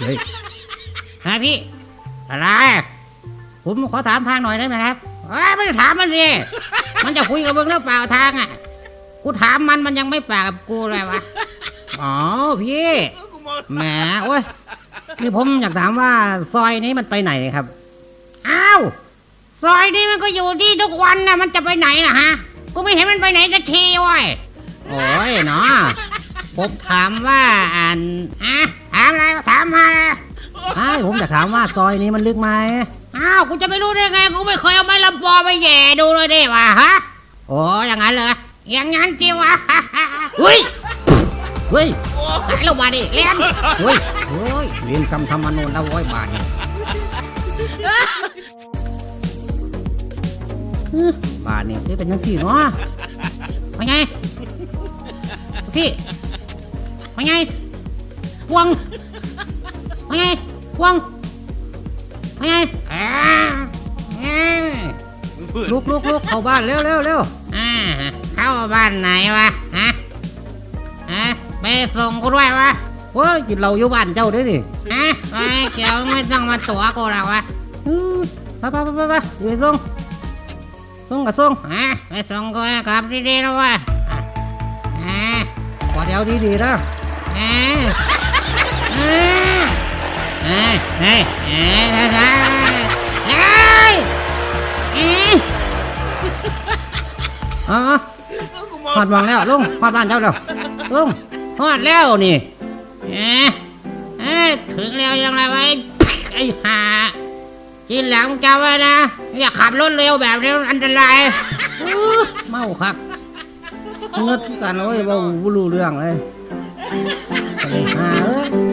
เฮ้ยฮะพี่ อะไร ผมขอถามทางหน่อยได้ไหมครับเอ้ยไม่ได้ถามมันสิ มันจะคุยกับมึงหรือเปล่าทางอะ กูถามมันมันยังไม่ปากกับกูเลยวะ อ๋อพี่แหมโอ้ยคือผมอยากถามว่าซอยนี้มันไปไหนครับ อ้าว ซอยนี้มันก็อยู่ที่ทุกวันนะมันจะไปไหนนะฮะ กูไม่เห็นมันไปไหนสักทีเว้ยโอ้ยเนาะผมถามว่าอันฮะามอะไรถามมาเลยไอ้ผมจะถามว่าซอยนี้มันลึกไหมอ้าวกูจะไม่รู้ได้ไงกูไม่เคยเอาไม้ลำปอไปแหย่ดูเลยดิวะฮะโอ้อย่างนั้นเลยอย่างนั้นจิวะเฮ้ยเฮ้ยหายลงมาดิเลี้ยนเฮ้ยเฮ้ยเรียนคำธรรมนูญแล้วโว้ยบาทเนี่ยอื้อบาทเนี่ยได้เป็นยังสี่เนาะว่าไงพี่ว่าไง พวงว่าไงพวงว่าไงอ่าอ่าลุกลุกลุกเข้าบ้านเร็วเร็วเร็วอ่าเข้าบ้านไหนวะฮะฮะไปส่งกูด้วยวะโอ้ยกินเราอยู่บ้านเจ้าด้วยดิฮะไปเกี่ยวไม่ต้องมาตัวกูหรอกวะอืมไปไปไปไปไปไปส่งส่งกับส่งฮะไปส่งกูให้กลับดีๆนะวะอะฮะกอดเอวดีๆนะฮะ อ๋อหอดวังแล้วลุงหอดบ้านเจ้าแล้วลุงหอดแล้วนี่เอ๊ะเอ๊ะถึงแล้วยังไงวะไอ้ไอ้ห่าทีหลังจำไว้นะ อย่าขับรถเร็วแบบนี้มันอันตรายเมาคักเงืดกันเลยว่าบ่รู้เรื่องเลยไอ้ห่าเอ้ย